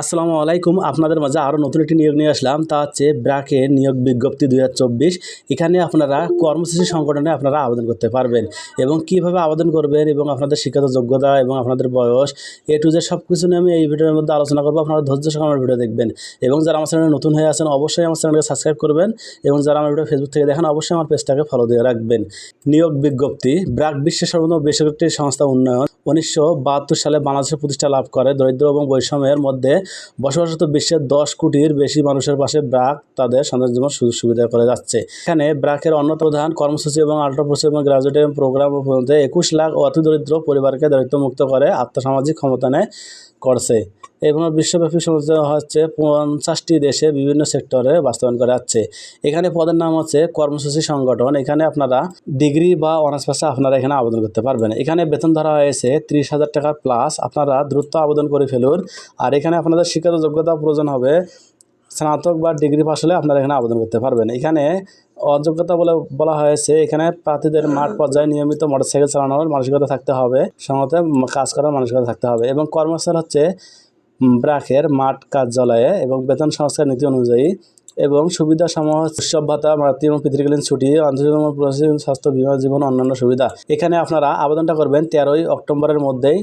আসসালামু আলাইকুম। আপনাদের মাঝে আরও নতুন একটি নিয়োগ নিয়ে আসলাম। তা হচ্ছে ব্র্যাকে নিয়োগ বিজ্ঞপ্তি দু হাজার চব্বিশ। এখানে আপনারা কর্মসূচি সংগঠনে আপনারা আবেদন করতে পারবেন এবং কীভাবে আবেদন করবেন এবং আপনাদের শিক্ষাগত যোগ্যতা এবং আপনাদের বয়স, এ টু জেড সব কিছু নিয়ে আমি এই ভিডিওর মধ্যে আলোচনা করব। আপনারা ধৈর্য সহকারে আমার ভিডিও দেখবেন। এবং যারা আমার চ্যানেলে নতুন হয়ে আছেন, অবশ্যই আমার চ্যানেলকে সাবস্ক্রাইব করবেন এবং যারা আমার ভিডিও ফেসবুক থেকে দেখেন, অবশ্যই আমার পেজটাকে ফলো দিয়ে রাখবেন। নিয়োগ বিজ্ঞপ্তি, ব্র্যাক বিশ্বের সর্বপ্রথম বেসরকারি সংস্থা উন্নয়ন, উনিশশো বাহাত্তর সালে বাংলাদেশের প্রতিষ্ঠা লাভ করে, দরিদ্র এবং বৈষম্যের মধ্যে বসবাসরত বিশ্বের দশ কোটির বেশি মানুষের পাশে ব্রাক তাদের সন্তান জীবন সুযোগ সুবিধা করে যাচ্ছে। এখানে ব্রাকের অন্যতম প্রধান কর্মসূচি এবং আল্ট্রা প্রসেস এবং গ্রাজুয়েট প্রোগ্রাম একুশ লাখ অতি দরিদ্র পরিবারকে দারিদ্র্যমুক্ত করে আত্মসামাজিক ক্ষমতানে করছে। এবং বিশ্বব্যাপী সমস্যা হচ্ছে পঞ্চাশটি দেশে বিভিন্ন সেক্টরে বাস্তবায়ন করা যাচ্ছে। এখানে পদের নাম হচ্ছে কর্মসূচি সংগঠন। এখানে আপনারা ডিগ্রি বা অনার্স পাশে আপনারা এখানে আবেদন করতে পারবেন। এখানে বেতন ধরা হয়েছে ত্রিশ হাজার টাকা প্লাস। আপনারা দ্রুত আবেদন করে ফেলুন। আর এখানে আপনাদের শিক্ষাগত যোগ্যতা প্রয়োজন হবে। স্নাতক বা ডিগ্রি পাস হলে আপনারা এখানে আবেদন করতে পারবেন। এখানে অযোগ্যতা বলে বলা হয়েছে। এখানে প্রার্থীদের মাঠ পর্যায়ে নিয়মিত মোটরসাইকেল চালানোর মানসিকতা থাকতে হবে। সঙ্গত কাজ করার মানসিকতা থাকতে হবে। এবং কর্মস্থল হচ্ছে ব্রাকের মাঠ কার্যালয়ে এবং বেতন সংস্থার নীতি অনুযায়ী এবং সুবিধা সমূহ উৎসব ভাতা মাতৃ এবং পিতৃকালীন ছুটি, আন্তর্জাতিক স্বাস্থ্য বিমা, জীবন, অন্যান্য সুবিধা। এখানে আপনারা আবেদনটা করবেন তেরোই অক্টোবরের মধ্যেই।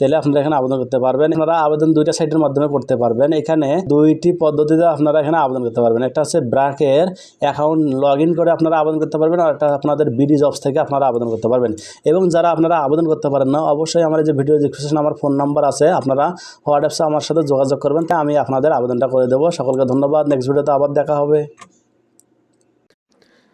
তাহলে আপনারা এখানে আবেদন করতে পারবেন। আপনারা আবেদন দুইটা সাইটের মাধ্যমে করতে পারবেন। এখানে দুইটি পদ্ধতিতে আপনারা এখানে আবেদন করতে পারবেন। একটা হচ্ছে ব্রাকের অ্যাকাউন্ট লগ করে আপনারা আবেদন করতে পারবেন আর একটা আপনাদের বিডি জবস থেকে আপনারা আবেদন করতে পারবেন। এবং যারা আপনারা আবেদন করতে পারেন না, অবশ্যই আমার যে ভিডিও ডিসক্রিপশন আমার ফোন নাম্বার আছে। আপনারা হোয়াটসঅ্যাপে আমার সাথে যোগাযোগ করবেন। তাই আমি আপনাদের আবেদনটা করে দেবো। সকলকে ধন্যবাদ। নেক্সট ভিডিওতে আবার দেখা হবে।